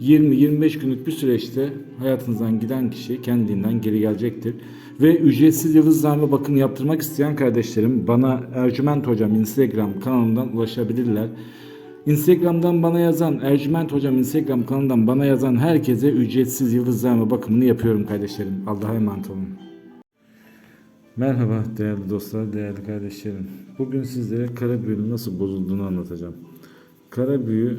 20-25 günlük bir süreçte hayatınızdan giden kişi kendiliğinden geri gelecektir. Ve ücretsiz yıldızname bakımı yaptırmak isteyen kardeşlerim bana Ercüment Hocam Instagram kanalından ulaşabilirler. Instagram'dan bana yazan, Ercüment Hocam Instagram kanalından bana yazan herkese ücretsiz yıldızname bakımını yapıyorum kardeşlerim. Allah'a emanet olun. Merhaba değerli dostlar, değerli kardeşlerim. Bugün sizlere kara büyünün nasıl bozulduğunu anlatacağım. Kara büyü